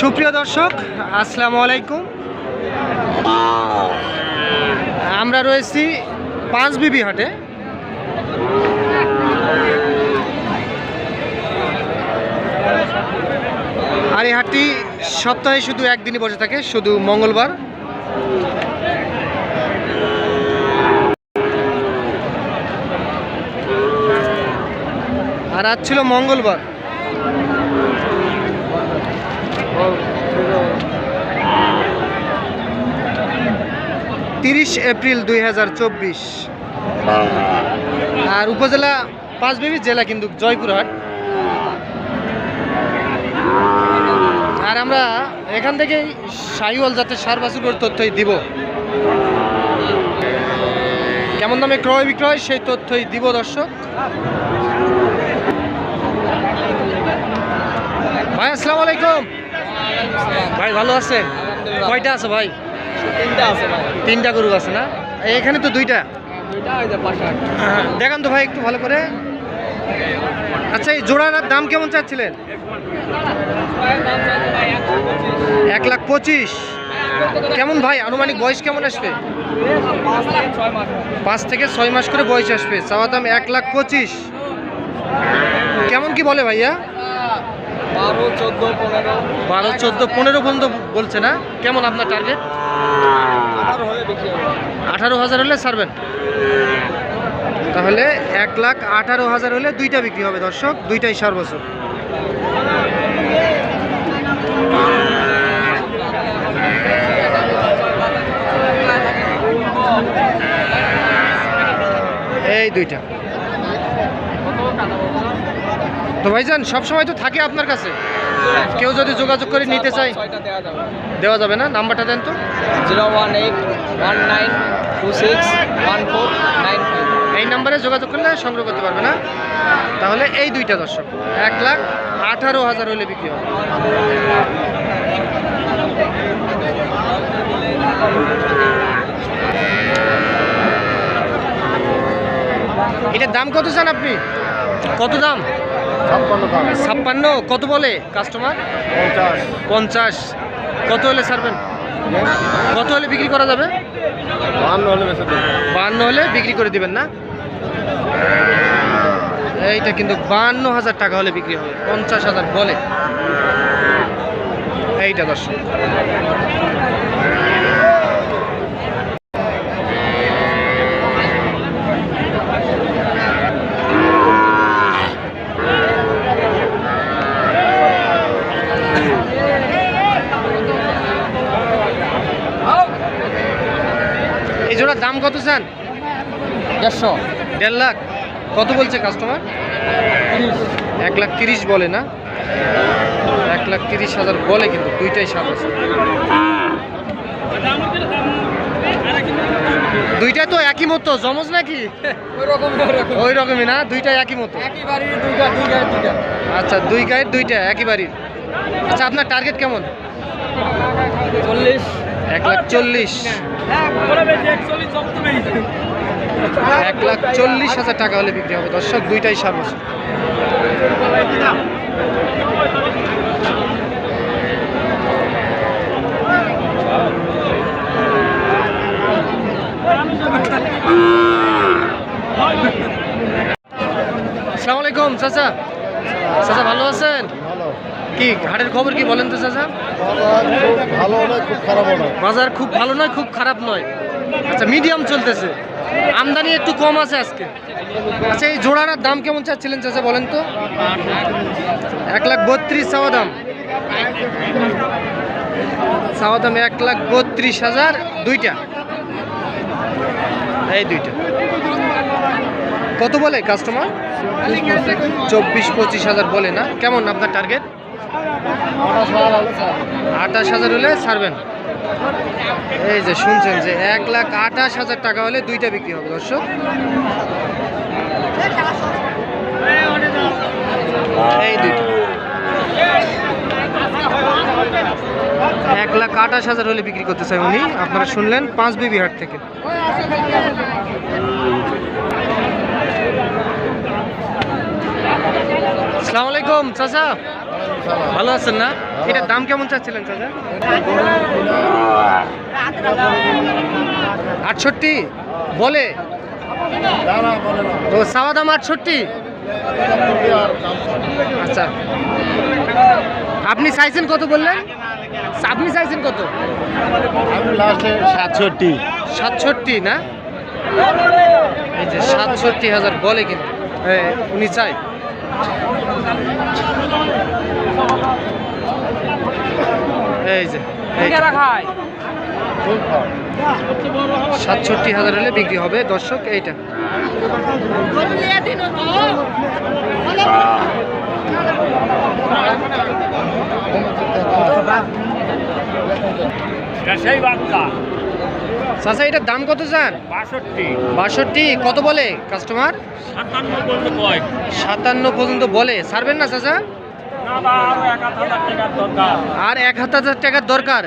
সুপ্রিয় দর্শক, আসসালামু আলাইকুম। আমরা রয়েছি পাঁচ বিবি হাটে। আর এই হাটটি সপ্তাহে শুধু একদিনই বসে থাকে, শুধু মঙ্গলবার। আর আজ ছিল মঙ্গলবার। তিরিশ এপ্রিল দুই হাজার চব্বিশ। আর উপজেলা পাঁচবিবি জেলা কিন্তু জয়পুরহাট। আর আমরা এখান থেকে সাইওয়াল জাতের সার বাছুরের তথ্যই দিব। কেমন দামে ক্রয় বিক্রয় সেই তথ্যই দিব দর্শক। ভাই আসসালামু আলাইকুম। ভাই ভালো আছেন? কয়টা আছে ভাই? তিনটা তিনটা গরু আছে না? এখানে তো দুইটা। দুইটা ওই যে পাশে দেখান তো ভাই একটু ভালো করে। আচ্ছা এই জোড়ার দাম কেমন চাচ্ছিলেন? এক লাখ পঁচিশ। কেমন ভাই? আনুমানিক বয়স কেমন আসবে? পাঁচ থেকে ছয় মাস। পাঁচ থেকে ছয় মাস করে বয়স আসবে। চাওয়া দাম এক লাখ পঁচিশ। কেমন কি বলে ভাইয়া? বারো চোদ্দ পনেরো। বারো চোদ্দ পনেরো পর্যন্ত বলছে না? কেমন আপনার টার্গেট আঠারো হাজার হলে ছাড়বেন। তাহলে এক লাখ আঠারো হাজার হলে দুইটা বিক্রি হবে দর্শক, দুইটাই সার বছর এই দুইটা। তো ভাইজান, সবসময় তো থাকে আপনার কাছে। কেউ যদি যোগাযোগ করে নিতে চায় ছয়টা দেওয়া যাবে না? নাম্বারটা দেন তো। Zero one eight one nine two six one four nine এই নাম্বারে যোগাযোগ করলে সংগ্রহ করতে পারবে না? তাহলে এই দুইটা দর্শক এক লাখ আঠারো হাজার হলে বিক্রি হবে। এটার দাম কত চান আপনি? কত দাম? ছাপ্পান্ন কত বলে কাস্টমার পঞ্চাশ। কত হলে ছাড়বেন? কত হলে বিক্রি করা যাবে? বাহান্ন হলে বাহান্ন হলে বিক্রি করে দিবেন না? এইটা কিন্তু বাহান্ন হাজার টাকা হলে বিক্রি হবে। পঞ্চাশ হাজার বলে। এইটা দর্শক এই জোড়ার দাম কত চান? দেড়শো। দেড় লাখ? কত বলছে কাস্টমার এক লাখ তিরিশ বলে না? এক লাখ তিরিশ হাজার বলে কিন্তু দুইটাই সাপ আছে। দুইটা তো একই মতো জমজ নাকি? ওই রকম ওই রকম ওই রকমই না দুইটাই একই মতো। দুইটা দুইটা আচ্ছা দুই গায়ের দুইটা, একই বাড়ির। আচ্ছা আপনার টার্গেট কেমন? চল্লিশ। এক লাখ চল্লিশ। এক লাখ চল্লিশ হাজার টাকা হলে বিক্রি হবে। দর্শক, দুইটাই সার বছর চাচা। কি হাটের খবর কি বলেন তো চাচা? ভালো নয় খুব খারাপ নয়। বাজার খুব ভালো নয় খুব খারাপ নয়। আচ্ছা মিডিয়াম চলতেছে। আমদানি একটু কম আছে আজকে। আচ্ছা এই জোড়ার দাম কেমন চাচ্ছিলেন চাচা বলেন তো? এক লাখ বত্রিশ চাওয়া দাম। চাওয়া দাম এক লাখ বত্রিশ হাজার দুইটা। এই দুইটা। কত বলে কাস্টমার? চব্বিশ পঁচিশ হাজার বলে না? কেমন আপনার টার্গেট আঠাশ হাজার হলে ছাড়বেন। এই যে শুনছেন যে এক লাখ আঠাশ হাজার টাকা হলে দুইটা বিক্রি হবে, দর্শক। এই দুইটা। এক লাখ আঠাশ হাজার হলে বিক্রি করতে চাই উনি। আপনারা শুনলেন পাঁচ বিবি হাট থেকে। আসসালামু আলাইকুম, চাচা। ভালো আছেন না? এটার দাম কেমন চাচ্ছিলেন চাচা? আটষট্টি? বলে? তো সাওয়া দাম আটষট্টি? আচ্ছা। আপনি চাইছেন কত বললেন? আপনি চাইছেন কত? সাতষট্টি। সাতষট্টি না? এই যে সাতষট্টি হাজার বলে কিন্তু। উনি চাই এই যে। সাতষট্টি হাজার হলে বিক্রি হবে। দর্শক এইটা। এটার দাম কত চান? বাষট্টি। বাষট্টি। কত বলে কাস্টমার সাতান্ন পর্যন্ত কয় সাতান্ন পর্যন্ত বলে। ছাড়বেন না বা আরও এক হাজার টাকার দরকার?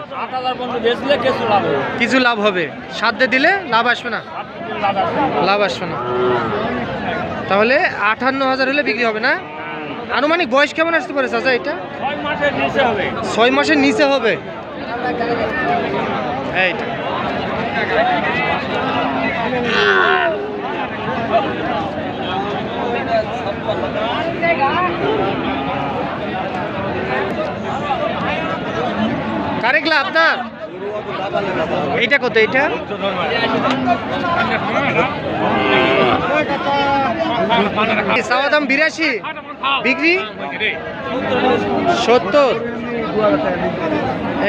কিছু লাভ হবে। সাধ্যে দিলে লাভ আসবে না। লাভ আসবে না। তাহলে আটান্ন হাজার হলে বিক্রি হবে না? আনুমানিক বয়স কেমন আসতে পারে চাচা এটা? ছয় মাসের নিচে হবে। মাসের কারেকলা আপনার? এইটা কত এইটা? চাওয়া দাম বিরাশি? বিক্রি? সত্তর?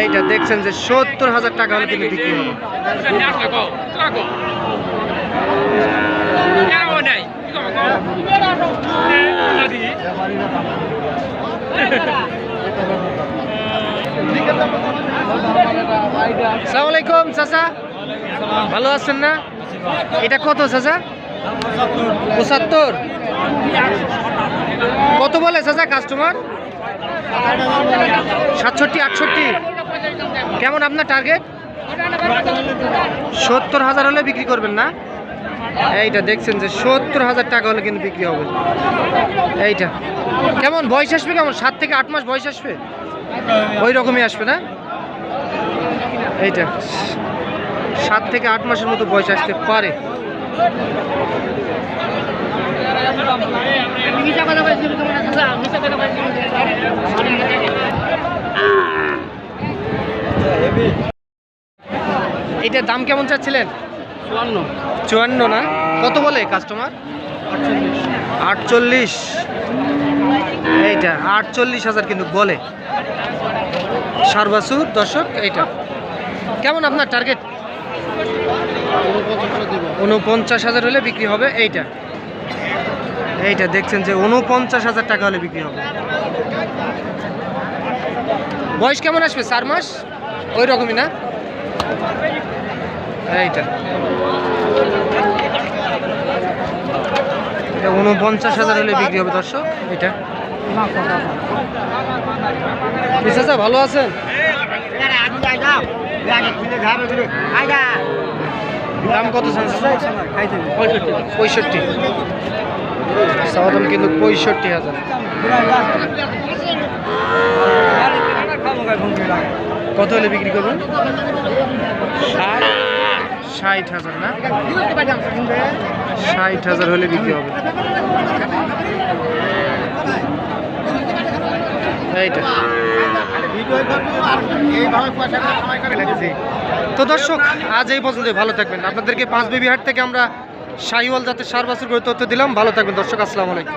এইটা দেখছেন যে সত্তর হাজার টাকা হলে কিন্তু বিক্রি হবে। সালাম আলাইকুম, চাচা। ভালো আছেন না? এটা কত, চাচা? পঁচাত্তর। কত বলে, চাচা কাস্টমার সাতষট্টি, আটষট্টি। কেমন আপনার টার্গেট সত্তর হাজার হলে বিক্রি করবেন না? এইটা দেখছেন যে সত্তর হাজার টাকা হলে কিন্তু বিক্রি হবে। এইটা। কেমন, বয়স আসবে কেমন? সাত থেকে আট মাস বয়স আসবে? ওই রকমই আসবে না? এইটা সাত থেকে আট মাসের মতো বয়স আসতে পারে। এইটার দাম কেমন চাচ্ছিলেন? চুয়ান্ন। চুয়ান্ন না? কত বলে কাস্টমার আটচল্লিশ। এইটা আটচল্লিশ হাজার কিন্তু বলে। সারবাসুর দর্শক এইটা। কেমন আপনার টার্গেট উনপঞ্চাশ হাজার হলে বিক্রি হবে, এইটা। এইটা দেখছেন যে উনপঞ্চাশ হাজার টাকা হলে বিক্রি হবে। বয়স কেমন আসবে? চার মাস? ওই রকমই না? এইটা। এটা উনপঞ্চাশ হাজার হলে বিক্রি হবে, দর্শক এটা ভালো আছেন? দাম কত? পঁয়ষট্টি। চাওয়া দাম কিন্তু পঁয়ষট্টি হাজার। কত হলে বিক্রি করবেন? ষাট হাজার, না? ষাট হাজার হলে বিক্রি হবে। এইটা। তো দর্শক, আজ এই পর্যন্ত ভালো থাকবেন। আপনাদেরকে পাঁচ বেবি হাট থেকে আমরা শাহিওয়াল যাতে সার বাছুর করে তথ্য দিলাম। ভালো থাকবেন দর্শক, আসসালামু আলাইকুম।